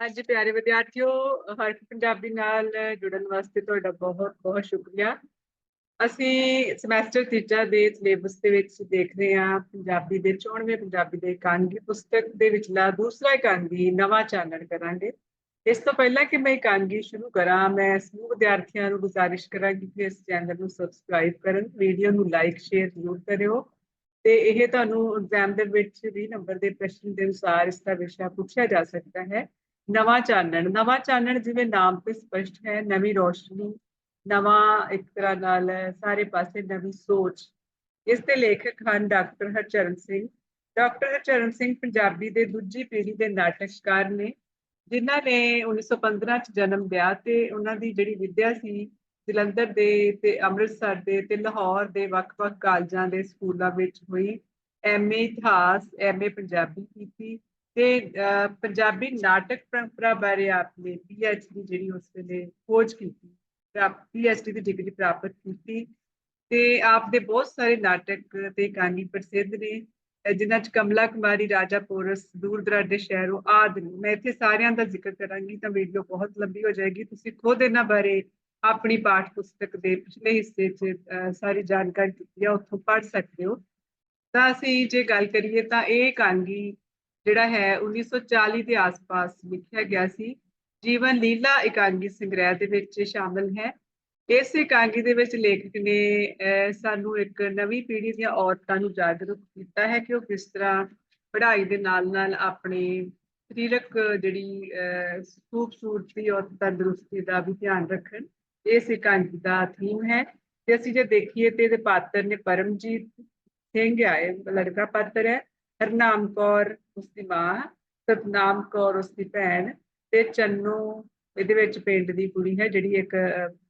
ਅੱਜ ਪਿਆਰੇ ਵਿਦਿਆਰਥੀਓ, ਹਰ ਪੰਜਾਬੀ ਨਾਲ ਜੁੜਨ ਵਾਸਤੇ ਤੁਹਾਡਾ ਬਹੁਤ ਬਹੁਤ ਸ਼ੁਕਰੀਆ। ਅਸੀਂ ਸਮੈਸਟਰ ਤੀਜਾ ਦੇ ਸਿਲੇਬਸ ਦੇ ਵਿੱਚ ਦੇਖ ਰਹੇ ਹਾਂ, ਪੰਜਾਬੀ ਦੇ 94ਵੇਂ ਪੰਜਾਬੀ ਦੇ ਇਕਾਂਗੀ ਪੁਸਤਕ ਦੇ ਵਿਚਲਾ ਦੂਸਰਾ ਇਕਾਂਗੀ ਨਵਾਂ ਚਾਨਣ ਕਰਾਂਗੇ। ਇਸ ਤੋਂ ਪਹਿਲਾਂ ਕਿ ਮੈਂ ਇਕਾਂਗੀ ਸ਼ੁਰੂ ਕਰਾਂ, ਮੈਂ ਸਮੂਹ ਵਿਦਿਆਰਥੀਆਂ ਨੂੰ ਗੁਜ਼ਾਰਿਸ਼ ਕਰਾਂਗੀ ਕਿ ਇਸ ਚੈਨਲ ਨੂੰ ਸਬਸਕ੍ਰਾਈਬ ਕਰਨ, ਵੀਡੀਓ ਨੂੰ ਲਾਈਕ ਸ਼ੇਅਰ ਜ਼ਰੂਰ ਕਰਿਓ। ਤੇ ਇਹ ਤੁਹਾਨੂੰ ਐਗਜ਼ਾਮ ਦੇ ਵਿੱਚ ਵੀ ਨੰਬਰ ਦੇ ਪ੍ਰਸ਼ਨ ਦੇ ਅਨੁਸਾਰ ਇਸ ਦਾ ਵਿਸ਼ਾ ਪੁੱਛਿਆ ਜਾ ਸਕਦਾ ਹੈ। ਨਵਾਂ ਚਾਨਣ ਨਵਾਂ ਚਾਨਣ ਜਿਵੇਂ ਨਾਮ ਤੇ ਸਪਸ਼ਟ ਹੈ, ਨਵੀਂ ਰੋਸ਼ਨੀ, ਨਵਾਂ ਇੱਕ ਤਰ੍ਹਾਂ ਨਾਲ ਸਾਰੇ ਪਾਸੇ ਨਵੀਂ ਸੋਚ। ਇਸ ਦੇ ਲੇਖਕ ਹਨ ਡਾਕਟਰ ਹਰਚਰਨ ਸਿੰਘ। ਡਾਕਟਰ ਹਰਚਰਨ ਸਿੰਘ ਪੰਜਾਬੀ ਦੇ ਦੂਜੀ ਪੀੜ੍ਹੀ ਦੇ ਨਾਟਕਕਾਰ ਨੇ, ਜਿਨ੍ਹਾਂ ਨੇ 1915 ਚ ਜਨਮ ਲਿਆ ਤੇ ਉਹਨਾਂ ਦੀ ਜਿਹੜੀ ਵਿਦਿਆ ਸੀ, ਜਲੰਧਰ ਦੇ ਤੇ ਅੰਮ੍ਰਿਤਸਰ ਦੇ ਤੇ ਲਾਹੌਰ ਦੇ ਵੱਖ-ਵੱਖ ਕਾਲਜਾਂ ਦੇ ਸਕੂਲਾਂ ਵਿੱਚ ਹੋਈ। ਐਮਏ ਇਤਿਹਾਸ ਐਮਏ ਪੰਜਾਬੀ ਕੀਤੀ। ਤੇ ਪੰਜਾਬੀ ਨਾਟਕ ਪਰੰਪਰਾ ਬਾਰੇ ਆਪਨੇ ਪੀਐਚਡੀ ਜਿਹੜੀ ਉਸ ਵੇਲੇ ਖੋਜ ਕੀਤੀ ਪੀਐਚਡੀ ਦੀ ਡਿਗਰੀ ਪ੍ਰਾਪਤ ਕੀਤੀ ਤੇ ਆਪ ਦੇ ਬਹੁਤ ਸਾਰੇ ਨਾਟਕ ਤੇ ਕਹਾਣੀ ਪ੍ਰਸਿੱਧ ਨੇ ਜਿਨ੍ਹਾਂ ਚ ਕਮਲਾ ਕੁਮਾਰੀ, ਰਾਜਾ ਪੋਰਸ, ਦੂਰ ਦਰਾਡੇ ਸ਼ਹਿਰੋਂ ਆਦਿ ਮੈਂ ਇੱਥੇ ਸਾਰਿਆਂ ਦਾ ਜ਼ਿਕਰ ਕਰਾਂਗੀ ਤਾਂ ਵੀਡੀਓ ਬਹੁਤ ਲੰਬੀ ਹੋ ਜਾਏਗੀ। ਤੁਸੀਂ ਖੁਦ ਇਹਨਾਂ ਬਾਰੇ ਆਪਣੀ ਪਾਠ ਪੁਸਤਕ ਦੇ ਪਿਛਲੇ ਹਿੱਸੇ 'ਚ ਸਾਰੀ ਜਾਣਕਾਰੀ ਦਿੱਤੀ ਆ, ਉੱਥੋਂ ਪੜ੍ਹ ਸਕਦੇ ਹੋ। ਤਾਂ ਅਸੀਂ ਜੇ ਗੱਲ ਕਰੀਏ ਤਾਂ ਇਹ ਕਾਂਗੀ ਜਿਹੜਾ ਹੈ 1940 ਦੇ ਆਸ-ਪਾਸ ਲਿਖਿਆ ਗਿਆ ਸੀ। ਜੀਵਨ ਲੀਲਾ ਇਕਾਂਗੀ ਸੰਗ੍ਰਹਿ ਦੇ ਵਿੱਚ ਸ਼ਾਮਲ ਹੈ। ਇਸ ਇਕਾਂਗੀ ਦੇ ਵਿੱਚ ਲੇਖਕ ਨੇ ਸਾਨੂੰ ਇੱਕ ਨਵੀਂ ਪੀੜ੍ਹੀ ਦੀਆਂ ਔਰਤਾਂ ਨੂੰ ਜਾਗਰੂਕ ਕੀਤਾ ਹੈ ਕਿ ਉਹ ਕਿਸ ਤਰ੍ਹਾਂ ਪੜ੍ਹਾਈ ਦੇ ਨਾਲ-ਨਾਲ ਆਪਣੇ ਸਰੀਰਕ ਜਿਹੜੀ ਖੂਬਸੂਰਤੀ ਔਰ ਤੰਦਰੁਸਤੀ ਦਾ ਵੀ ਧਿਆਨ ਰੱਖਣ। ਇਸ ਇਕਾਂਗੀ ਦਾ ਥੀਮ ਹੈ। ਤੇ ਅਸੀਂ ਜੇ ਦੇਖੀਏ ਤੇ ਇਹਦੇ ਪਾਤਰ ਨੇ ਪਰਮਜੀਤ ਸਿੰਘ ਆਏ, ਲੜਕਾ ਪਾਤਰ ਹੈ। ਹਰਨਾਮ ਕੌਰ ਉਸਦੀ ਮਾਂ, ਸਤਨਾਮ ਕੌਰ ਉਸਦੀ ਭੈਣ ਤੇ ਚੰਨੂ, ਇਹਦੇ ਵਿੱਚ ਪਿੰਡ ਦੀ ਕੁੜੀ ਹੈ, ਜਿਹੜੀ ਇੱਕ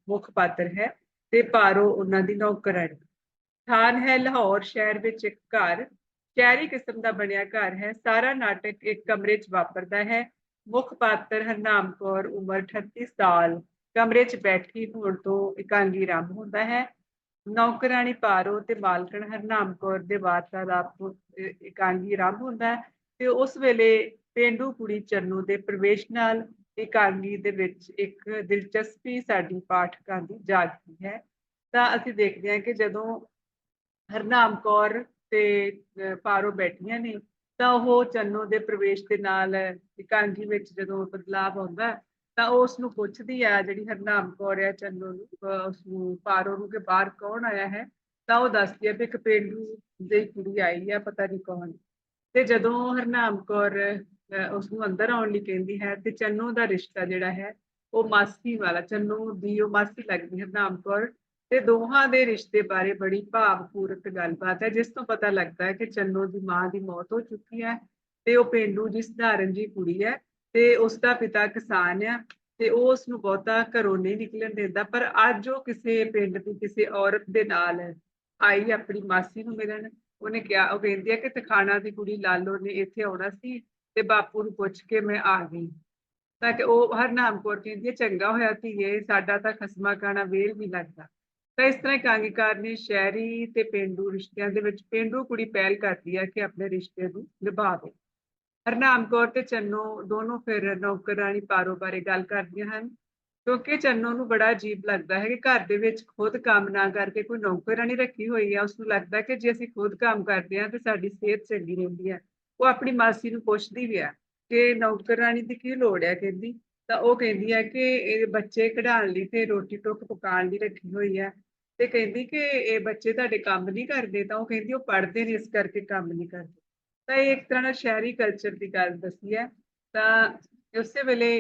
ਮੁੱਖ ਪਾਤਰ ਹੈ ਤੇ ਪਾਰੋ ਉਹਨਾਂ ਦੀ ਨੌਕਰਾਨੀ ਥਾਨ ਹੈ ਲਾਹੌਰ ਸ਼ਹਿਰ ਵਿੱਚ ਇੱਕ ਘਰ, ਸ਼ਹਿਰੀ ਕਿਸਮ ਦਾ ਬਣਿਆ ਘਰ ਹੈ। ਸਾਰਾ ਨਾਟਕ ਇੱਕ ਕਮਰੇ 'ਚ ਵਾਪਰਦਾ ਹੈ। ਮੁੱਖ ਪਾਤਰ ਹਰਨਾਮ ਕੌਰ ਉਮਰ 38 ਸਾਲ, ਕਮਰੇ 'ਚ ਬੈਠੀ ਹੋਣ ਤੋਂ ਇਕਾਂਗੀ ਆਰੰਭ ਹੁੰਦਾ ਹੈ। ਨੌਕਰਾਣੀ ਪਾਰੋ ਤੇ ਮਾਲਕਣ ਹਰਨਾਮ ਕੌਰ ਦੇ ਵਾਰਤਾਲਾਪ ਇਕਾਂਗੀ ਆਰੰਭ ਹੁੰਦਾ ਹੈ। ਤੇ ਉਸ ਵੇਲੇ ਪਿੰਡੂ ਕੁੜੀ ਚੰਨੂ ਦੇ ਪ੍ਰਵੇਸ਼ ਨਾਲ ਇਕਾਂਗੀ ਦੇ ਵਿੱਚ ਇੱਕ ਦਿਲਚਸਪੀ ਸਾਡੀ ਪਾਠਕਾਂ ਦੀ ਜਾਗਦੀ ਹੈ। ਤਾਂ ਅਸੀਂ ਦੇਖਦੇ ਹਾਂ ਕਿ ਜਦੋਂ ਹਰਨਾਮ ਕੌਰ ਤੇ ਪਾਰੋ ਬੈਠੀਆਂ ਨੇ, ਤਾਂ ਉਹ ਚੰਨੋ ਦੇ ਪ੍ਰਵੇਸ਼ ਦੇ ਨਾਲ ਇਕਾਂਗੀ ਵਿੱਚ ਜਦੋਂ ਬਦਲਾਅ ਆਉਂਦਾ, ਤਾਂ ਉਸ ਨੂੰ ਪੁੱਛਦੀ ਆ, ਜਿਹੜੀ ਹਰਨਾਮ ਕੌਰ ਹੈ ਚੰਨੋ ਨੂੰ ਉਸ ਨੂੰ ਪਾਰੋ ਨੂੰ ਕਿ ਬਾਹਰ ਕੌਣ ਆਇਆ ਹੈ? ਤਾਂ ਉਹ ਦੱਸਦੀ ਹੈ ਕਿ ਇੱਕ ਪਿੰਡੂ ਦੀ ਕੁੜੀ ਆਈ ਹੈ ਪਤਾ ਨਹੀਂ ਕੌਣ। ਤੇ ਜਦੋਂ ਹਰਨਾਮ ਕੌਰ ਉਸ ਨੂੰ ਅੰਦਰ ਆਉਣ ਲਈ ਕਹਿੰਦੀ ਹੈ ਤੇ ਚੰਨੂ ਦਾ ਰਿਸ਼ਤਾ ਜਿਹੜਾ ਹੈ, ਉਹ ਮਾਸੀ ਵਾਲਾ, ਚੰਨੂ ਦੀ ਉਹ ਮਾਸੀ ਲੱਗਦੀ ਹਰਨਾਮ ਕੌਰ ਤੇ ਦੋਹਾਂ ਦੇ ਰਿਸ਼ਤੇ ਬਾਰੇ ਬੜੀ ਭਾਵਪੂਰਕ ਗੱਲਬਾਤ ਹੈ, ਜਿਸ ਤੋਂ ਪਤਾ ਲੱਗਦਾ ਹੈ ਕਿ ਚੰਨੂ ਦੀ ਮਾਂ ਦੀ ਮੌਤ ਹੋ ਚੁੱਕੀ ਹੈ ਤੇ ਉਹ ਪਿੰਡੂ ਜੀ ਸਧਾਰਨ ਜੀ ਕੁੜੀ ਹੈ ਤੇ ਉਸ ਦਾ ਪਿਤਾ ਕਿਸਾਨ ਆ ਤੇ ਉਹ ਉਸ ਨੂੰ ਬਹੁਤਾ ਘਰੋਂ ਨਹੀਂ ਨਿਕਲਣ ਦਿੰਦਾ, ਪਰ ਅੱਜ ਉਹ ਕਿਸੇ ਪਿੰਡ ਦੀ ਕਿਸੇ ਔਰਤ ਦੇ ਨਾਲ ਆਈ, ਆਪਣੀ ਮਾਸੀ ਨੂੰ ਮਿਲਣ ਉਹਨੇ ਕਿਹਾ, ਉਹ ਕਹਿੰਦੀ ਹੈ ਕਿ ਤਖਾਣਾ ਦੀ ਕੁੜੀ ਲਾਲੋ ਨੇ ਇੱਥੇ ਆਉਣਾ ਸੀ ਤੇ ਬਾਪੂ ਨੂੰ ਪੁੱਛ ਕੇ ਮੈਂ ਆ ਗਈ। ਤਾਂ ਕਿ ਉਹ ਹਰਨਾਮ ਕੌਰ ਕਹਿੰਦੀ ਹੈ ਚੰਗਾ ਹੋਇਆ ਧੀਏ, ਸਾਡਾ ਤਾਂ ਖਸਮਾ ਕਾਣਾ ਵੇਲ ਵੀ ਲੱਗਦਾ। ਤਾਂ ਇਸ ਤਰ੍ਹਾਂ ਕਾਂਗੀਕਾਰ ਨੇ ਸ਼ਹਿਰੀ ਤੇ ਪਿੰਡੂ ਰਿਸ਼ਤਿਆਂ ਦੇ ਵਿੱਚ ਪਿੰਡੂ ਕੁੜੀ ਪਹਿਲ ਕਰਦੀ ਹੈ ਕਿ ਆਪਣੇ ਰਿਸ਼ਤੇ ਨੂੰ ਨਿਭਾਵੇ ਹਰਨਾਮ ਕੌਰ ਤੇ ਚੰਨੋ ਦੋਨੋਂ ਫਿਰ ਨੌਕਰਾਨੀ ਪਾਰੋ ਬਾਰੇ ਗੱਲ ਕਰਦੀਆਂ ਹਨ। ਕਿਉਂਕਿ ਚੰਨੋ ਨੂੰ ਬੜਾ ਅਜੀਬ ਲੱਗਦਾ ਹੈ ਕਿ ਘਰ ਦੇ ਵਿੱਚ ਖੁਦ ਕੰਮ ਨਾ ਕਰਕੇ ਕੋਈ ਨੌਕਰਾਨੀ ਰੱਖੀ ਹੋਈ ਹੈ ਉਸ ਨੂੰ ਲੱਗਦਾ ਕਿ ਜੇ ਅਸੀਂ ਖੁਦ ਕੰਮ ਕਰਦੇ ਹਾਂ ਤੇ ਸਾਡੀ ਸਿਹਤ ਚੰਗੀ ਰਹਿੰਦੀ ਹੈ। ਉਹ ਆਪਣੀ ਮਾਸੀ ਨੂੰ ਪੁੱਛਦੀ ਵੀ ਹੈ ਕਿ ਨੌਕਰਾਨੀ ਦੀ ਕੀ ਲੋੜ ਹੈ ਕਹਿੰਦੀ? ਤਾਂ ਉਹ ਕਹਿੰਦੀ ਹੈ ਕਿ ਇਹ ਬੱਚੇ ਕਢਾਉਣ ਲਈ ਤੇ ਰੋਟੀ ਟੁੱਕ ਪਕਾਉਣ ਲਈ ਰੱਖੀ ਹੋਈ ਹੈ ਤੇ ਕਹਿੰਦੀ ਕਿ ਇਹ ਬੱਚੇ ਤੁਹਾਡੇ ਕੰਮ ਨਹੀਂ ਕਰਦੇ ਤਾਂ ਉਹ ਕਹਿੰਦੀ ਉਹ ਪੜ੍ਹਦੇ ਨੇ ਇਸ ਕਰਕੇ ਕੰਮ ਨਹੀਂ ਕਰਦੇ। ਤਾਂ ਇਹ ਇੱਕ ਤਰ੍ਹਾਂ ਨਾਲ ਸ਼ਹਿਰੀ ਕਲਚਰ ਦੀ ਗੱਲ ਦੱਸੀ ਹੈ। ਤਾਂ ਉਸੇ ਵੇਲੇ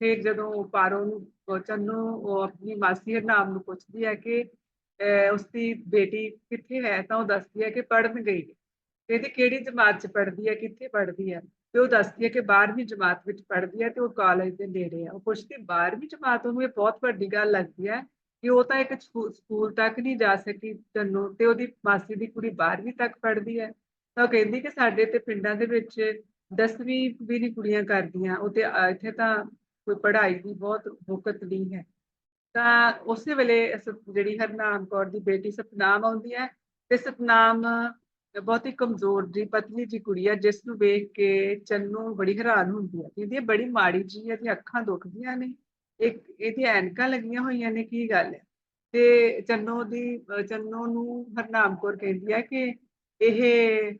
ਫਿਰ ਜਦੋਂ ਪਾਰੋ ਨੂੰ ਚੰਨੂ ਉਹ ਆਪਣੀ ਮਾਸੀ ਹਰਨਾਮ ਨੂੰ ਪੁੱਛਦੀ ਹੈ ਕਿ ਉਸਦੀ ਬੇਟੀ ਕਿੱਥੇ ਹੈ? ਤਾਂ ਉਹ ਦੱਸਦੀ ਹੈ ਕਿ ਪੜ੍ਹਨ ਗਈ ਹੈ। ਕਹਿੰਦੀ ਕਿਹੜੀ ਜਮਾਤ 'ਚ ਪੜ੍ਹਦੀ ਹੈ? ਕਿੱਥੇ ਪੜ੍ਹਦੀ ਹੈ? ਤੇ ਉਹ ਦੱਸਦੀ ਹੈ ਕਿ 12ਵੀਂ ਜਮਾਤ ਵਿੱਚ ਪੜ੍ਹਦੀ ਹੈ ਤੇ ਉਹ ਕਾਲਜ ਦੇ ਨੇੜੇ ਆ ਉਹ ਪੁੱਛਦੀ 12ਵੀਂ ਜਮਾਤ ਉਹਨੂੰ ਇਹ ਬਹੁਤ ਵੱਡੀ ਗੱਲ ਲੱਗਦੀ ਹੈ ਕਿ ਉਹ ਤਾਂ ਇੱਕ ਸਕੂਲ ਤੱਕ ਨਹੀਂ ਜਾ ਸਕੀ ਚੰਨੂ ਤੇ ਉਹਦੀ ਮਾਸੀ ਦੀ ਕੁੜੀ 12ਵੀਂ ਤੱਕ ਪੜ੍ਹਦੀ ਹੈ? ਤਾਂ ਉਹ ਕਹਿੰਦੀ ਕਿ ਸਾਡੇ ਤੇ ਪਿੰਡਾਂ ਦੇ ਵਿੱਚ 10ਵੀਂ ਵੀ ਨਹੀਂ ਕੁੜੀਆਂ ਕਰਦੀਆਂ। ਉਹ ਤੇ ਇੱਥੇ ਤਾਂ ਕੋਈ ਪੜ੍ਹਾਈ ਦੀ ਬਹੁਤ ਮੁਕਤ ਨਹੀਂ ਹੈ। ਤਾਂ ਉਸੇ ਵੇਲੇ ਜਿਹੜੀ ਹਰਨਾਮ ਕੌਰ ਦੀ ਬੇਟੀ ਸਤਨਾਮ ਆਉਂਦੀ ਹੈ ਤੇ ਸਤਨਾਮ ਬਹੁਤ ਹੀ ਕਮਜ਼ੋਰ ਜੀ ਪਤਲੀ ਜੀ ਕੁੜੀ ਆ ਜਿਸ ਨੂੰ ਵੇਖ ਕੇ ਚੰਨੂ ਬੜੀ ਹੈਰਾਨ ਹੁੰਦੀ ਆ ਕਹਿੰਦੀ ਬੜੀ ਮਾੜੀ ਜੀ ਇਹਦੀ ਅੱਖਾਂ ਦੁਖਦੀਆਂ ਨੇ। ਇੱਕ ਇਹਦੀ ਐਨਕਾਂ ਲੱਗੀਆਂ ਹੋਈਆਂ ਨੇ, ਕੀ ਗੱਲ ਹੈ? ਤੇ ਚੰਨੋ ਦੀ, ਚੰਨੋ ਨੂੰ ਹਰਨਾਮ ਕੌਰ ਕਹਿੰਦੀ ਹੈ ਕਿ ਇਹ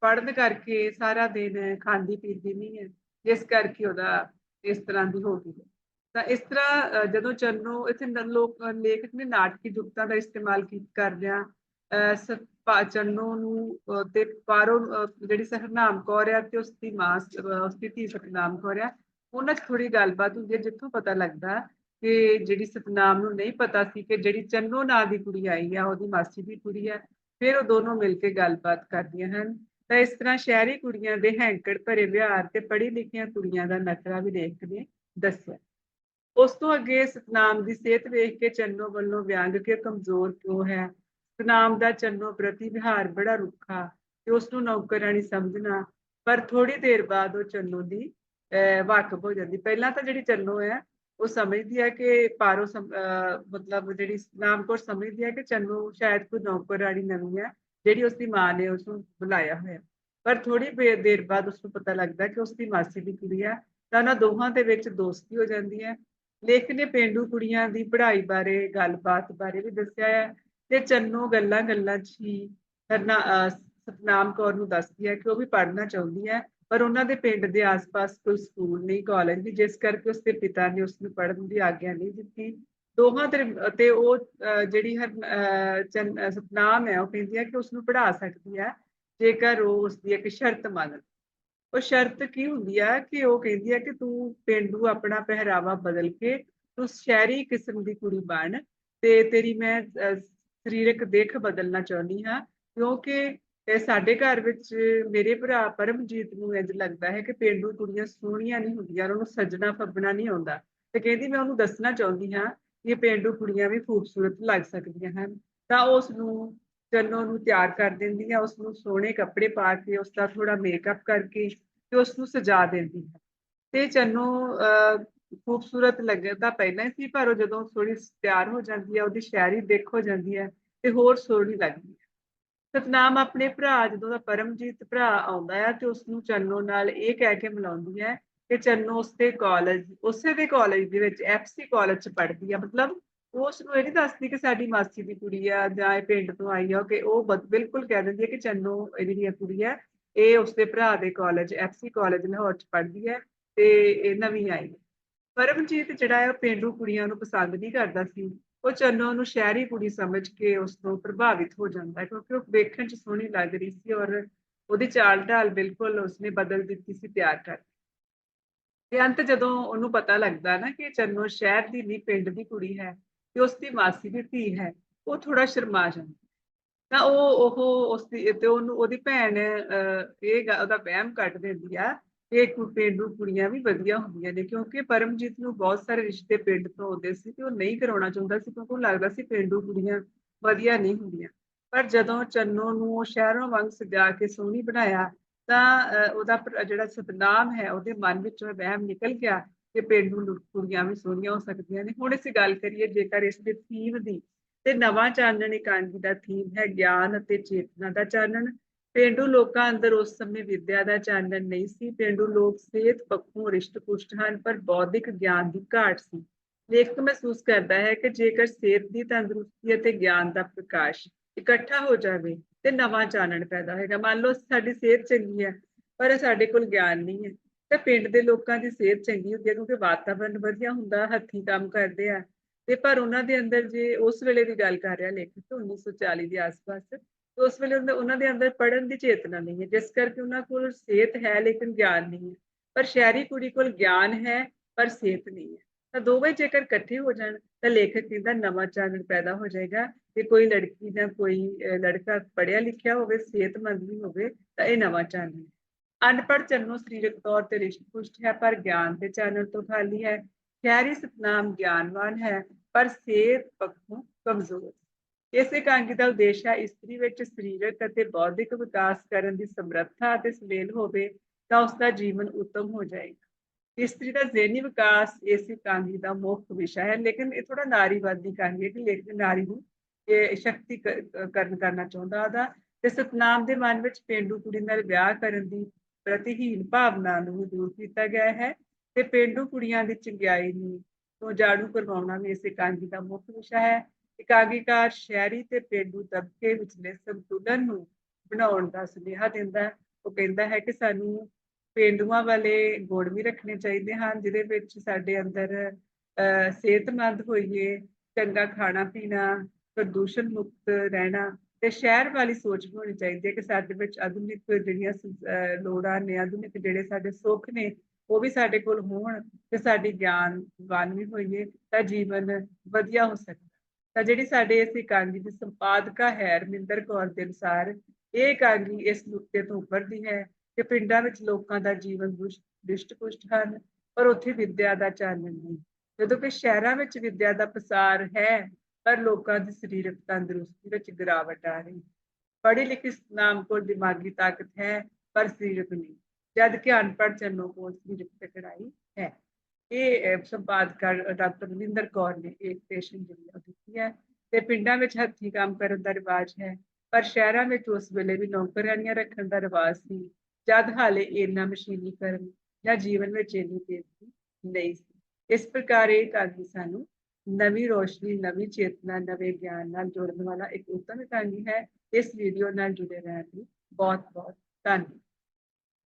ਪੜਨ ਕਰਕੇ ਸਾਰਾ ਦਿਨ ਖਾਂਦੀ ਪੀਂਦੀ ਨਹੀਂ ਹੈ। ਜਿਸ ਕਰਕੇ ਉਹਦਾ ਇਸ ਤਰ੍ਹਾਂ ਦੀ ਹੋ ਗਈ। ਤਾਂ ਇਸ ਤਰ੍ਹਾਂ ਜਦੋਂ ਚੰਨੋ ਇੱਥੇ ਲੋਕ ਲੇਖਕ ਨੇ ਨਾਟਕੀ ਜੁਗਤਾਂ ਦਾ ਇਸਤੇਮਾਲ ਕਰਦਿਆਂ ਅਹ, ਨੂੰ ਤੇ ਪਾਰੋ ਜਿਹੜੀ ਸਰਨਾਮ ਕੌਰ ਆ ਤੇ ਉਸ ਦੀ ਮਾਂ ਉਸ ਦੀ ਧੀ ਸਤਨਾਮ ਕੌਰ ਆ ਉਹਨਾਂ 'ਚ ਥੋੜੀ ਗੱਲਬਾਤ ਹੁੰਦੀ ਹੈ ਜਿੱਥੋਂ ਪਤਾ ਲੱਗਦਾ ਕਿ ਜਿਹੜੀ ਸਤਨਾਮ ਨੂੰ ਨਹੀਂ ਪਤਾ ਸੀ ਕਿ ਜਿਹੜੀ ਚੰਨੋ ਨਾਂ ਦੀ ਕੁੜੀ ਆਈ ਆ ਉਹਦੀ ਮਾਸੀ ਦੀ ਕੁੜੀ ਆ ਫਿਰ ਉਹ ਦੋਨੋਂ ਮਿਲ ਕੇ ਗੱਲਬਾਤ ਕਰਦੀਆਂ ਹਨ। ਤਾਂ ਇਸ ਤਰ੍ਹਾਂ ਸ਼ਹਿਰੀ ਕੁੜੀਆਂ ਦੇ ਹੈਂਕੜ ਭਰੇ ਵਿਹਾਰ ਤੇ ਪੜ੍ਹੀ ਲਿਖੀਆਂ ਕੁੜੀਆਂ ਦਾ ਨਖਰਾ ਵੀ ਲੇਖਕ ਨੇ ਦੱਸਿਆ। ਉਸ ਤੋਂ ਅੱਗੇ ਸਤਨਾਮ ਦੀ ਸਿਹਤ ਵੇਖ ਕੇ ਚੰਨੋ ਵੱਲੋਂ ਵਿਅੰਗ ਕੇ ਕਮਜ਼ੋਰ ਕਿਉਂ ਹੈ? ਸਤਨਾਮ ਦਾ ਚੰਨੋ ਪ੍ਰਤੀ ਵਿਹਾਰ ਬੜਾ ਰੁੱਖਾ ਤੇ ਉਸ ਨੂੰ ਨੌਕਰਾਨੀ ਸਮਝਣਾ ਪਰ ਥੋੜੀ ਦੇਰ ਬਾਅਦ ਉਹ ਚੰਨੋ ਦੀ ਅਹ, ਵਾਕਫ ਹੋ ਜਾਂਦੀ। ਪਹਿਲਾਂ ਤਾਂ ਜਿਹੜੀ ਚੰਨੋ ਹੈ ਉਹ ਸਮਝਦੀ ਹੈ ਕਿ ਪਾਰੋ ਸਮ- ਮਤਲਬ ਜਿਹੜੀ ਸਤਨਾਮ ਕੌਰ ਸਮਝਦੀ ਹੈ ਕਿ ਚੰਨੋ ਸ਼ਾਇਦ ਕੋਈ ਨੌਕਰਾਨੀ ਨਵੀਂ ਹੈ। ਜਿਹੜੀ ਉਸ ਦੀ ਮਾਂ ਨੇ ਉਸ ਨੂੰ ਬੁਲਾਇਆ ਹੋਇਆ। ਪਰ ਥੋੜੀ ਦੇਰ ਬਾਅਦ ਉਸ ਨੂੰ ਪਤਾ ਲੱਗਦਾ ਕਿ ਉਸ ਦੀ ਮਾਸੀ ਦੀ ਕੁੜੀ ਹੈ ਤਾਂ ਉਹਨਾਂ ਦੋਹਾਂ ਦੇ ਵਿੱਚ ਦੋਸਤੀ ਹੋ ਜਾਂਦੀ ਹੈ। ਲੇਖਕ ਨੇ ਪੇਂਡੂ ਕੁੜੀਆਂ ਦੀ ਪੜ੍ਹਾਈ ਬਾਰੇ, ਗੱਲਬਾਤ ਬਾਰੇ ਵੀ ਦੱਸਿਆ ਹੈ ਤੇ ਚੰਨੋ ਗੱਲਾਂ ਗੱਲਾਂ 'ਚ ਹੀ ਸਰਨਾ ਸਤਨਾਮ ਕੌਰ ਨੂੰ ਦੱਸਦੀ ਹੈ ਕਿ ਉਹ ਵੀ ਪੜ੍ਹਨਾ ਚਾਹੁੰਦੀ ਹੈ, ਪਰ ਉਹਨਾਂ ਦੇ ਪਿੰਡ ਦੇ ਆਸ-ਪਾਸ ਕੋਈ ਸਕੂਲ ਨਹੀਂ, ਕਾਲਜ ਨਹੀਂ, ਜਿਸ ਕਰਕੇ ਉਸਦੇ ਪਿਤਾ ਨੇ ਉਸ ਨੂੰ ਪੜ੍ਹਨ ਦੀ ਆਗਿਆ ਨਹੀਂ ਦਿੱਤੀ। ਦੋਹਾਂ ਤੇ ਤੇ ਉਹ ਜਿਹੜੀ ਹਰ ਅਹ, ਚੰਨ- ਸਤਨਾਮ ਹੈ ਉਹ ਕਹਿੰਦੀ ਹੈ ਕਿ ਉਸ ਨੂੰ ਪੜ੍ਹਾ ਸਕਦੀ ਹੈ ਜੇਕਰ ਉਹ ਉਸ ਦੀ ਇੱਕ ਸ਼ਰਤ ਮੰਨ ਉਹ ਸ਼ਰਤ ਕੀ ਹੁੰਦੀ ਹੈ ਕਿ ਉਹ ਕਹਿੰਦੀ ਹੈ ਕਿ ਤੂੰ ਪਿੰਡੂ ਆਪਣਾ ਪਹਿਰਾਵਾ ਬਦਲ ਕੇ ਤੂੰ ਸ਼ਹਿਰੀ ਕਿਸਮ ਦੀ ਕੁੜੀ ਬਣ ਤੇ ਤੇਰੀ ਮੈਂ ਸਰੀਰਕ ਦੇਖ ਬਦਲਣਾ ਚਾਹੁੰਦੀ ਹਾਂ ਕਿਉਂਕਿ ਸਾਡੇ ਘਰ ਵਿੱਚ ਮੇਰੇ ਭਰਾ ਪਰਮਜੀਤ ਨੂੰ ਇੰਜ ਲੱਗਦਾ ਹੈ ਕਿ ਪਿੰਡੂ ਕੁੜੀਆਂ ਸੋਹਣੀਆਂ ਨਹੀਂ ਹੁੰਦੀਆਂ ਉਹਨੂੰ ਸੱਜਣਾ ਫੱਬਣਾ ਨਹੀਂ ਆਉਂਦਾ। ਤੇ ਕਹਿੰਦੀ ਮੈਂ ਉਹਨੂੰ ਦੱਸਣਾ ਚਾਹੁੰਦੀ ਹਾਂ ਕਿ ਪਿੰਡੂ ਕੁੜੀਆਂ ਵੀ ਖੂਬਸੂਰਤ ਲੱਗ ਸਕਦੀਆਂ ਹਨ। ਤਾਂ ਉਸ ਨੂੰ ਚੰਨੋ ਨੂੰ ਤਿਆਰ ਕਰ ਦਿੰਦੀ ਹੈ ਉਸ ਨੂੰ ਸੋਹਣੇ ਕੱਪੜੇ ਪਾ ਕੇ ਉਸ ਦਾ ਥੋੜਾ ਮੇਕਅਪ ਕਰਕੇ ਤੇ ਉਸ ਨੂੰ ਸਜਾ ਦਿੰਦੀ ਹੈ ਤੇ ਚੰਨੋ ਅਹ, ਖੂਬਸੂਰਤ ਲੱਗਦਾ ਪਹਿਲਾਂ ਹੀ ਸੀ ਪਰ ਉਹ ਜਦੋਂ ਥੋੜੀ ਤਿਆਰ ਹੋ ਜਾਂਦੀ ਹੈ ਉਹਦੀ ਸ਼ਾਇਰੀ ਦੇਖ ਹੋ ਜਾਂਦੀ ਹੈ ਤੇ ਹੋਰ ਸੋਹਣੀ ਲੱਗਦੀ ਹੈ ਸਤਨਾਮ ਆਪਣੇ ਭਰਾ ਜਦੋਂ ਦਾ ਪਰਮਜੀਤ ਭਰਾ ਆਉਂਦਾ ਹੈ ਤੇ ਉਸ ਨੂੰ ਚੰਨੋ ਨਾਲ ਇਹ ਕਹਿ ਕੇ ਮਿਲਾਉਂਦੀ ਹੈ ਕਿ ਚੰਨੋ ਉਸਦੇ ਕਾਲਜ ਉਸੇ ਦੇ ਕਾਲਜ ਦੇ ਵਿੱਚ ਐਫਸੀ ਕਾਲਜ ਚ ਪੜ੍ਹਦੀ ਆ, ਮਤਲਬ ਉਹ ਉਸ ਨੂੰ ਇਹ ਨਹੀਂ ਦੱਸਦੀ ਕਿ ਸਾਡੀ ਮਾਸੀ ਦੀ ਕੁੜੀ ਆ ਜਾਂ ਇਹ ਪਿੰਡ ਤੋਂ ਆਈ ਆ, ਕਿ ਉਹ ਬਿਲਕੁਲ ਕਹਿ ਦਿੰਦੀ ਹੈ ਕਿ ਚੰਨੋ ਇਹ ਜਿਹੜੀ ਕੁੜੀ ਹੈ ਇਹ ਉਸਦੇ ਭਰਾ ਦੇ ਕਾਲਜ ਐਫਸੀ ਕਾਲਜ ਲਾਹੌਰ ਚ ਪੜ੍ਹਦੀ ਹੈ ਤੇ ਇਹ ਨਵੀਂ ਆਈ ਹੈ ਪਰਮਜੀਤ ਜਿਹੜਾ ਹੈ ਉਹ ਪਿੰਡੂ ਕੁੜੀਆਂ ਨੂੰ ਪਸੰਦ ਨਹੀਂ ਕਰਦਾ ਸੀ, ਉਹ ਚੰਨੋ ਨੂੰ ਸ਼ਹਿਰੀ ਕੁੜੀ ਸਮਝ ਕੇ ਉਸ ਤੋਂ ਪ੍ਰਭਾਵਿਤ ਹੋ ਜਾਂਦਾ ਹੈ, ਕਿਉਂਕਿ ਉਹ ਵੇਖਣ ਚ ਸੋਹਣੀ ਲੱਗ ਰਹੀ ਸੀ ਔਰ ਉਹਦੀ ਚਾਲ ਢਾਲ ਬਿਲਕੁਲ ਉਸਨੇ ਬਦਲ ਦਿੱਤੀ ਸੀ ਪਿਆਰ ਕਰ ਅੰਤ ਜਦੋਂ ਉਹਨੂੰ ਪਤਾ ਲੱਗਦਾ ਨਾ ਕਿ ਚੰਨੋ ਸ਼ਹਿਰ ਦੀ ਨਹੀਂ ਪਿੰਡ ਦੀ ਕੁੜੀ ਹੈ ਤੇ ਉਸ ਦੀ ਮਾਸੀ ਦੀ ਧੀ ਹੈ ਉਹ ਥੋੜਾ ਸ਼ਰਮਾ ਜਾਂਦਾ ਤਾਂ ਉਹ ਉਹ ਉਸ ਦੀ ਤੇ ਉਹਨੂੰ ਉਹਦੀ ਭੈਣ ਅਹ, ਇਹ ਉਹਦਾ ਵਹਿਮ ਕੱਢ ਦਿੰਦੀ ਆ ਕਿ ਪੇਂਡੂ ਕੁੜੀਆਂ ਵੀ ਵਧੀਆ ਹੁੰਦੀਆਂ ਨੇ ਕਿਉਂਕਿ ਪਰਮਜੀਤ ਨੂੰ ਬਹੁਤ ਸਾਰੇ ਰਿਸ਼ਤੇ ਪਿੰਡ ਤੋਂ ਆਉਂਦੇ ਸੀ ਤੇ ਉਹ ਨਹੀਂ ਕਰਾਉਣਾ ਚਾਹੁੰਦਾ ਸੀ ਕਿਉਂਕਿ ਉਹ ਲੱਗਦਾ ਸੀ ਪੇਂਡੂ ਕੁੜੀਆਂ ਵਧੀਆ ਨਹੀਂ ਹੁੰਦੀਆਂ। ਪਰ ਜਦੋਂ ਚੰਨੋ ਨੂੰ ਉਹ ਸ਼ਹਿਰੋਂ ਵਾਂਗ ਸਜਾ ਕੇ ਸੋਹਣੀ ਬਣਾਇਆ ਤਾਂ ਉਹਦਾ ਜਿਹੜਾ ਸਤਨਾਮ ਹੈ, ਉਹਦੇ ਮਨ ਵਿੱਚੋਂ ਵਹਿਮ ਨਿਕਲ ਗਿਆ ਕਿ ਪੇਂਡੂ ਕੁੜੀਆਂ ਵੀ ਸੋਹਣੀਆਂ ਹੋ ਸਕਦੀਆਂ ਨੇ। ਹੁਣ ਅਸੀਂ ਗੱਲ ਕਰੀਏ ਜੇਕਰ ਇਸ ਦੇ ਥੀਮ ਦੀ, ਤੇ ਨਵਾਂ ਚਾਨਣ ਇਕਾਂਗੀ ਦਾ ਥੀਮ ਹੈ ਗਿਆਨ ਅਤੇ ਚੇਤਨਾ ਦਾ ਚਾਨਣ। ਪੇਂਡੂ ਲੋਕਾਂ ਅੰਦਰ ਉਸ ਸਮੇਂ ਵਿਦਿਆ ਦਾ ਚਾਨਣ ਨਹੀਂ ਸੀ। ਪੇਂਡੂ ਲੋਕ ਸਿਹਤ, ਪੱਖੋਂ ਰਿਸ਼ਟ-ਪੁਸ਼ਟ ਹਨ, ਪਰ ਬੌਧਿਕ ਗਿਆਨ ਦੀ ਘਾਟ ਸੀ। ਲੇਖਕ ਮਹਿਸੂਸ ਕਰਦਾ ਹੈ ਕਿ ਜੇਕਰ ਸਿਹਤ ਦੀ ਤੰਦਰੁਸਤੀ ਅਤੇ ਗਿਆਨ ਦਾ ਪ੍ਰਕਾਸ਼ ਇਕੱਠਾ ਹੋ ਜਾਵੇ ਤੇ ਨਵਾਂ ਚਾਨਣ ਪੈਦਾ ਹੋਏਗਾ। ਮੰਨ ਲਓ ਸਾਡੀ ਸਿਹਤ ਚੰਗੀ ਹੈ, ਪਰ ਸਾਡੇ ਕੋਲ ਗਿਆਨ ਨਹੀਂ ਹੈ। ਤੇ ਪਿੰਡ ਦੇ ਲੋਕਾਂ ਦੀ ਸਿਹਤ ਚੰਗੀ ਹੁੰਦੀ ਹੈ ਕਿਉਂਕਿ ਵਾਤਾਵਰਣ ਵਧੀਆ ਹੁੰਦਾ, ਹੱਥੀਂ ਕੰਮ ਕਰਦੇ ਆ। ਤੇ ਪਰ ਉਹਨਾਂ ਦੇ ਅੰਦਰ ਜੇ ਉਸ ਵੇਲੇ ਦੀ ਗੱਲ ਕਰ ਰਿਹਾ ਲੇਖਕ 1940 ਦੇ ਆਸ-ਪਾਸ, ਤੇ ਉਸ ਵੇਲੇ ਉਹਨਾਂ- ਉਹਨਾਂ ਦੇ ਅੰਦਰ ਪੜ੍ਹਨ ਦੀ ਚੇਤਨਾ ਨਹੀਂ ਹੈ, ਜਿਸ ਕਰਕੇ ਉਹਨਾਂ ਕੋਲ ਸਿਹਤ ਹੈ ਲੇਕਿਨ ਗਿਆਨ ਨਹੀਂ ਹੈ। ਪਰ ਸ਼ਹਿਰੀ ਕੁੜੀ ਕੋਲ ਗਿਆਨ ਹੈ, ਪਰ ਸਿਹਤ ਨਹੀਂ ਹੈ। ਤਾਂ ਦੋਵੇਂ ਜੇਕਰ ਇਕੱਠੇ ਹੋ ਜਾਣ, ਤਾਂ ਲੇਖਕ ਕਹਿੰਦਾ ਨਵਾਂ ਚਾਨਣ ਪੈਦਾ ਹੋ ਜਾਏਗਾ। ਕਿ ਕੋਈ ਲੜਕੀ ਜਾਂ ਕੋਈ ਲੜਕਾ ਪੜ੍ਹਿਆ ਲਿਖਿਆ ਹੋਵੇ, ਸਿਹਤਮੰਦ ਵੀ ਹੋਵੇ, ਤਾਂ ਇਹ ਨਵਾਂ ਚਾਨਣ ਅਨਪੜ੍ਹ ਚੰਨੋ ਸਰੀਰਕ ਤੌਰ ਤੇ ਰਿਸ਼ਟ-ਪੁਸ਼ਟ ਹੈ, ਪਰ ਗਿਆਨ ਤੇ ਚਾਨਣ ਤੋਂ ਖਾਲੀ ਹੈ। ਖੈਰੀ ਸਤਨਾਮ ਗਿਆਨਵਾਨ ਹੈ, ਪਰ ਸਿਹਤ ਪੱਖੋਂ ਕਮਜ਼ੋਰ ਇਸ ਕਾਂਗੀ ਦਾ ਉਦੇਸ਼ ਹੈ, ਇਸਤਰੀ ਵਿੱਚ ਸਰੀਰਕ ਅਤੇ ਬੌਧਿਕ ਵਿਕਾਸ ਕਰਨ ਦੀ ਸਮਰੱਥਾ ਅਤੇ ਸੁਮੇਲ ਹੋਵੇ, ਤਾਂ ਉਸ ਦਾ ਜੀਵਨ ਉੱਤਮ ਹੋ ਜਾਏਗਾ ਇਸਤਰੀ ਦਾ ਜ਼ਿਹਨੀ ਵਿਕਾਸ, ਇਸੇ ਕਾਂਗੀ ਦਾ ਮੁੱਖ ਵਿਸ਼ਾ ਹੈ। ਲੇਕਿਨ ਇਹ ਥੋੜਾ ਨਾਰੀਵਾਦੀ ਕਾਂਗੀ ਹੈ ਕਿ ਨਾਰੀ ਨੂੰ ਇਹ ਸ਼ਕਤੀ ਕਰਨ ਕਰਨਾ ਚਾਹੁੰਦਾ ਉਹਦਾ। ਤੇ ਸਤਨਾਮ ਦੇ ਮਨ ਵਿੱਚ ਪੇਂਡੂ ਕੁੜੀ ਨਾਲ ਵਿਆਹ ਕਰਨ ਦੀ ਪ੍ਰਤੀਹੀਨ ਭਾਵਨਾ ਨੂੰ ਦੂਰ ਕੀਤਾ ਗਿਆ ਹੈ ਤੇ ਪੇਂਡੂ ਕੁੜੀਆਂ ਦੀ ਚੰਗਿਆਈ ਨੂੰ ਤੋਂ ਜਾਣੂ ਕਰਵਾਉਣਾ ਵੀ ਇਸ ਇਕਾਂਗੀ ਦਾ ਮੁੱਖ ਵਿਸ਼ਾ ਹੈ। ਇਕਾਂਗੀਕਾਰ ਸ਼ਹਿਰੀ ਤੇ ਪੇਂਡੂ ਤਬਕੇ ਵਿਚਲੇ ਸੰਤੁਲਨ ਨੂੰ ਬਣਾਉਣ ਦਾ ਸੁਨੇਹਾ ਦਿੰਦਾ, ਉਹ ਕਹਿੰਦਾ ਹੈ ਕਿ ਸਾਨੂੰ ਪੇਂਡੂਆਂ ਵਾਲੇ ਗੁਣ ਵੀ ਰੱਖਣੇ ਚਾਹੀਦੇ ਹਨ ਜਿਹਦੇ ਵਿੱਚ ਸਾਡੇ ਅੰਦਰ ਅਹ, ਸਿਹਤਮੰਦ ਹੋਈਏ ਚੰਗਾ ਖਾਣਾ ਪੀਣਾ ਪ੍ਰਦੂਸ਼ਣ ਮੁਕਤ ਰਹਿਣਾ ਤੇ ਸ਼ਹਿਰ ਵਾਲੀ ਸੋਚ ਵੀ ਹੋਣੀ ਚਾਹੀਦੀ ਹੈ ਕਿ ਸਾਡੇ ਵਿੱਚ ਆਧੁਨਿਕ ਜਿਹੜੀਆਂ ਲੋੜਾਂ ਨੇ ਆਧੁਨਿਕ ਜਿਹੜੇ ਸਾਡੇ ਸੁੱਖ ਨੇ ਉਹ ਵੀ ਸਾਡੇ ਕੋਲ ਹੋਣ ਤੇ ਸਾਡੀ ਗਿਆਨਵਾਨ ਵੀ ਹੋਈਏ ਤਾਂ ਜੀਵਨ ਵਧੀਆ ਹੋ ਸਕਦਾ। ਤਾਂ ਜਿਹੜੀ ਸਾਡੇ ਇਸ ਇਕਾਂਗੀ ਦੀ ਸੰਪਾਦਕਾ ਹੈ ਰਮਿੰਦਰ ਕੌਰ ਦੇ ਅਨੁਸਾਰ ਇਹ ਇਕਾਂਗੀ ਇਸ ਨੁਕਤੇ ਤੋਂ ਉੱਪਰਦੀ ਹੈ। ਕਿ ਪਿੰਡਾਂ ਵਿੱਚ ਲੋਕਾਂ ਦਾ ਜੀਵਨ ਦੁਸ਼ਟ ਪੁਸ਼ਟ ਹਨ ਪਰ ਉੱਥੇ ਵਿੱਦਿਆ ਦਾ ਚਾਨਣ ਨਹੀਂ। ਜਦੋਂ ਕਿ ਸ਼ਹਿਰਾਂ ਵਿੱਚ ਵਿੱਦਿਆ ਦਾ ਪਸਾਰ ਹੈ ਪਰ ਲੋਕਾਂ ਦੀ ਸਰੀਰਕ ਤੰਦਰੁਸਤੀ ਵਿੱਚ ਗਿਰਾਵਟ ਆ ਰਹੀ। ਪੜ੍ਹੇ ਲਿਖੇ ਨਾਮ ਕੋਲ ਦਿਮਾਗੀ ਤਾਕਤ ਹੈ ਪਰ ਸਰੀਰਕ ਨਹੀਂ ਜਦ ਕਿ ਅਨਪੜ੍ਹ ਜਨੋਂ ਕੋਲ ਸਰੀਰਕ ਤਕੜਾਈ ਹੈ। ਇਹ ਅਹ, ਸੰਪਾਦਕਾਰ ਡਾਕਟਰ ਰਵਿੰਦਰ ਕੌਰ ਨੇ ਇੱਕ ਪੇਸ਼ੈਂਟ ਜਿਹੜੀ ਦਿੱਤੀ ਹੈ। ਤੇ ਪਿੰਡਾਂ ਵਿੱਚ ਹੱਥੀਂ ਕੰਮ ਕਰਨ ਦਾ ਰਿਵਾਜ ਹੈ ਪਰ ਸ਼ਹਿਰਾਂ ਵਿੱਚ ਉਸ ਵੇਲੇ ਵੀ ਨੌਕਰਾਨੀਆਂ ਰੱਖਣ ਦਾ ਰਿਵਾਜ ਸੀ। ਜਦ ਹਾਲੇ ਇੰਨਾ ਮਸ਼ੀਨੀਕਰਨ ਜਾਂ ਜੀਵਨ ਵਿੱਚ ਇੰਨੀ ਤੇਜ਼ੀ ਨਹੀਂ ਸੀ। ਇਸ ਪ੍ਰਕਾਰ ਇਹ ਕਾਂਗੀ ਸਾਨੂੰ ਨਵੀਂ ਰੋਸ਼ਨੀ, ਨਵੀਂ ਚੇਤਨਾ, ਨਵੇਂ ਗਿਆਨ ਨਾਲ ਜੋੜਨ ਵਾਲਾ ਇੱਕ ਉੱਤਮ ਇਕਾਂਗੀ ਹੈ ਇਸ ਵੀਡੀਓ ਨਾਲ ਜੁੜੇ ਰਹਿਣ ਲਈ ਬਹੁਤ ਬਹੁਤ ਧੰਨਵਾਦ।